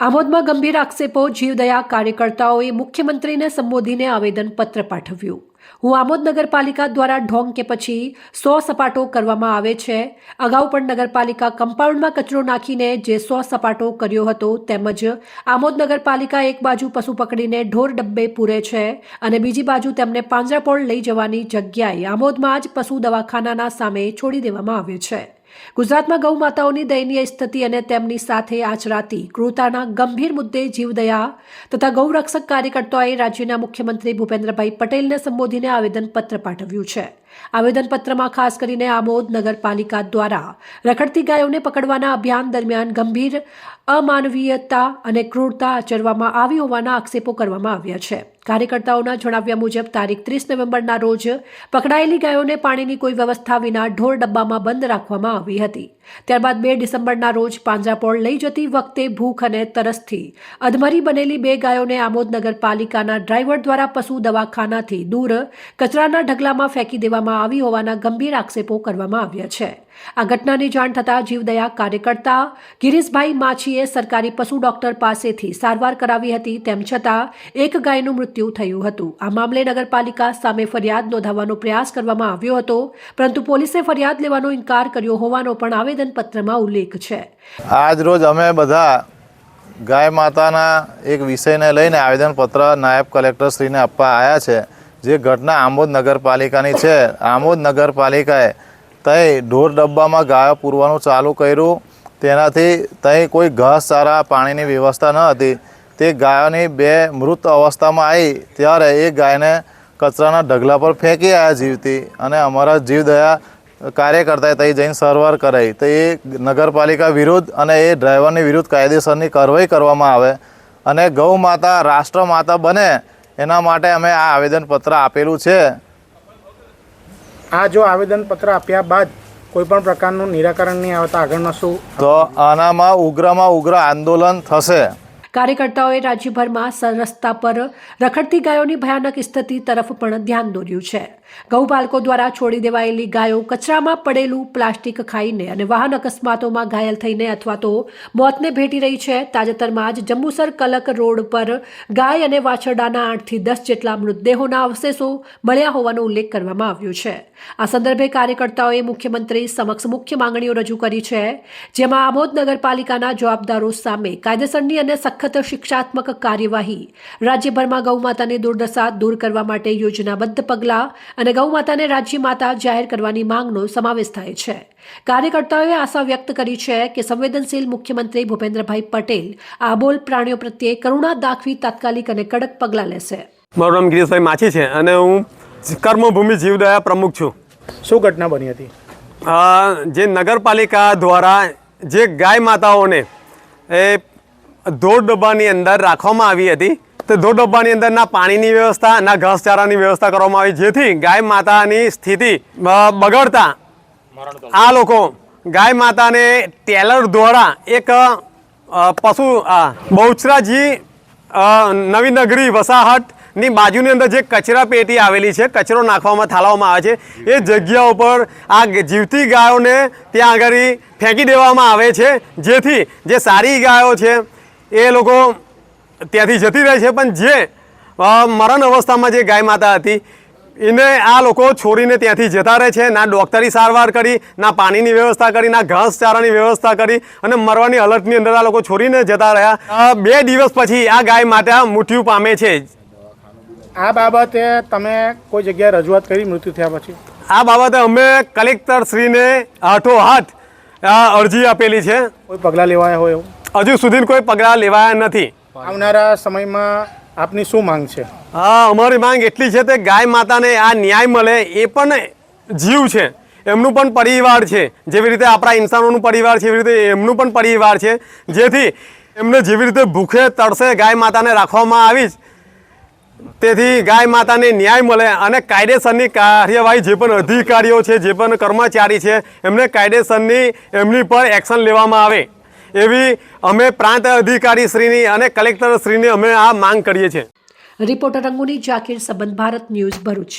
આમોદમાં ગંભીર આક્ષેપો જીવદયા કાર્યકર્તાઓએ મુખ્યમંત્રીને સંબોધીને આવેદનપત્ર પાઠવ્યું. હું આમોદ નગરપાલિકા દ્વારા ઢોંગ કે પછી સો સપાટો કરવામાં આવે છે, અગાઉ પણ નગરપાલિકા કમ્પાઉન્ડમાં કચરો નાખીને જે સો સપાટો કર્યો હતો તેમજ આમોદ નગરપાલિકા એક બાજુ પશુ પકડીને ઢોર ડબ્બે પૂરે છે અને બીજી બાજુ તેમને પાંજરાપોળ લઈ જવાની જગ્યાએ આમોદમાં જ પશુ દવાખાનાના સામે છોડી દેવામાં આવે છે. ગુજરાતમાં ગૌ માતાઓની દયનીય સ્થિતિ અને તેમની સાથે આચરાતી ક્રૂરતાના ગંભીર મુદ્દે જીવદયા તથા ગૌરક્ષક કાર્યકર્તાઓએ રાજ્યના મુખ્યમંત્રી ભૂપેન્દ્રભાઈ પટેલને સંબોધીને આવેદનપત્ર પાઠવ્યું છે. આવેદનપત્રમાં ખાસ કરીને આમોદ નગરપાલિકા દ્વારા રખડતી ગાયોને પકડવાના અભિયાન દરમિયાન ગંભીર અમાનવીયતા અને ક્રૂરતા આચરવામાં આવી હોવાના આક્ષેપો કરવામાં આવ્યા છે. કાર્યકર્તાઓના જણાવ્યા મુજબ, તારીખ ત્રીસ નવેમ્બરના રોજ પકડાયેલી ગાયોને પાણીની કોઈ વ્યવસ્થા વિના ઢોર ડબ્બામાં બંધ રાખવામાં આવી હતી. ત્યારબાદ બે ડિસેમ્બરના રોજ પાંજરાપોળ લઈ જતી વખતે ભૂખ અને તરસથી અધમરી બનેલી બે ગાયોને આમોદ નગરપાલિકાના ડ્રાઈવર દ્વારા પશુ દવાખાનાથી દૂર કચરાના ઢગલામાં ફેંકી દેવામાં આવી હોવાના ગંભીર આક્ષેપો કરવામાં આવ્યા છે. આ ઘટનાની જાણ થતાં જીવદયા કાર્યકર્તા ગિરીશભાઈ માછીએ સરકારી પશુ ડોક્ટર પાસેથી સારવાર કરાવી હતી, તેમ છતાં એક ગાયનું મૃત્યુ થયું હતું. આ મામલે નગરપાલિકા સામે ફરિયાદ નોંધાવવાનો પ્રયાસ કરવામાં આવ્યો હતો, પરંતુ પોલીસે ફરિયાદ લેવાનો ઇનકાર કર્યો હોવાનો પણ આવેદનપત્રમાં ઉલ્લેખ છે. આજ રોજ અમે બધા ગાય માતાના એક વિષયને લઈને આવેદનપત્ર નાયબ કલેક્ટરશ્રીને આપવા આવ્યા છે. જે ઘટના આમોદ નગરપાલિકાની છે, આમોદ નગરપાલિકાએ તઈ ઢોર ડબ્બામાં ગાયો પૂરવાનું ચાલુ કર્યું. તેનાથી તઈ કોઈ ઘાસ, ચારા, પાણીની વ્યવસ્થા ન હતી. તે ગાયોની બે મૃત અવસ્થામાં આવી ત્યારે એ ગાયને કચરાના ઢગલા પર ફેંકી આવ્યા જીવતી અને અમારા જીવદયા કાર્યકર્તાએ તઈ જઈને સરવાર કરાઈ. તો એ નગરપાલિકા વિરુદ્ધ અને એ ડ્રાઈવરની વિરુદ્ધ કાયદેસરની કાર્યવાહી કરવામાં આવે અને ગૌ માતા રાષ્ટ્ર માતા બને એના માટે અમે આ આવેદનપત્ર આપેલું છે. આ જો આવેદનપત્ર આપ્યા બાદ કોઈ પણ પ્રકારનું નિરાકરણ નહીં આવતા આગળનો શું? તો આનામાં ઉગ્રમાં ઉગ્ર આંદોલન થશે. કાર્યકર્તાઓએ રાજ્યભરમાં રસ્તા પર રખડતી ગાયોની ભયાનક સ્થિતિ તરફ પણ ધ્યાન દોર્યું છે. ગૌપાલકો દ્વારા છોડી દેવાયેલી ગાયો કચરામાં પડેલું પ્લાસ્ટિક ખાઈને અને વાહન અકસ્માતોમાં ઘાયલ થઈને અથવા તો મોતને ભેટી રહી છે. તાજેતરમાં જ જંબુસર કલક રોડ પર ગાય અને વાછરડાના આઠથી દસ જેટલા મૃતદેહોના અવશેષો મળ્યા હોવાનો ઉલ્લેખ કરવામાં આવ્યો છે. આ સંદર્ભે કાર્યકર્તાઓએ મુખ્યમંત્રી સમક્ષ મુખ્ય માંગણીઓ રજૂ કરી છે, જેમાં આમોદ નગરપાલિકાના જવાબદારો સામે કાયદેસરની અને સખત શિક્ષાત્મક કાર્યવાહી. રાજ્યભરમાં ગૌમાતાની દુર્દશા દૂર કરવા માટે યોજનાબદ્ધ પગલાં અને ગૌમાતાને રાજ્ય માતા જાહેર કરવાની માંગનો સમાવેશ થાય છે. કાર્યકર્તાઓએ આશા વ્યક્ત કરી છે કે સંવેદનશીલ મુખ્યમંત્રી ભૂપેન્દ્રભાઈ પટેલ આબોલ પ્રાણીઓ પ્રત્યે કરુણા દાખવી તાત્કાલિક અને કડક પગલાં લેશે. મારું નામ ગિરીશભાઈ માછી છે અને હું કર્મભૂમિ જીવદયા પ્રમુખ છું. શું ઘટના બની હતી? જે નગરપાલિકા દ્વારા જે ગાય માતાઓને એ ધોળ ડબ્બાની અંદર રાખવામાં આવી હતી. તો ધોળ ડબ્બાની અંદર ના પાણીની વ્યવસ્થા ના ઘાસચારાની વ્યવસ્થા કરવામાં આવી, જેથી ગાય માતાની સ્થિતિ બગડતા આ લોકો ગાય માતાને ટેલર દ્વારા એક પશુ બહુચરાજી નવી નગરી વસાહતની બાજુની અંદર જે કચરા પેટી આવેલી છે, કચરો નાખવામાં, થાળવામાં આવે છે, એ જગ્યા ઉપર આ જીવતી ગાયોને ત્યાં આગળ ફેંકી દેવામાં આવે છે, જેથી જે સારી ગાયો છે એ લોકો ત્યાંથી જતી રહે છે પણ જે મરણ અવસ્થામાં જે ગાય માતા હતી એને આ લોકો છોડીને ત્યાંથી જતા રહે છે ના ડૉક્ટરી સારવાર કરી ના પાણીની વ્યવસ્થા કરી ના ઘાસચારાની વ્યવસ્થા કરી અને મરવાની હાલતની અંદર આ લોકો છોડીને જતા રહ્યા. બે દિવસ પછી આ ગાય માતા મૃત્યુ પામે છે. આ બાબતે તમે કોઈ જગ્યાએ રજૂઆત કરી મૃત્યુ થયા પછી? આ બાબતે અમે કલેક્ટર શ્રીને હાથો હાથ અરજી આપેલી છે. કોઈ પગલાં લેવાયા હોય એવું? હજુ સુધી કોઈ પગલાં લેવાયા નથી. આવનારા સમયમાં આપની શું માંગ છે? હા અમારી માંગ એટલી છે તે ગાય માતાને આ ન્યાય મળે એ પણ જીવ છે. એમનું પણ પરિવાર છે. જેવી રીતે આપણા ઇન્સાનોનું પરિવાર છે એવી રીતે એમનું પણ પરિવાર છે. જેથી એમને જેવી રીતે ભૂખે તળસે ગાય માતાને રાખવામાં આવી જ તેથી ગાય માતાને ન્યાય મળે અને કાયદેસરની કાર્યવાહી જે પણ અધિકારીઓ છે જે પણ કર્મચારી છે એમને કાયદેસરની એમની પર એક્શન લેવામાં આવે. એવી અમે પ્રાંત અધિકારી શ્રીની અને કલેક્ટર શ્રીની અમે આ માંગ કરીએ છીએ. રિપોર્ટર અંગુની, જાકીર સંબંધ, ભારત ન્યૂઝ ભરૂચ.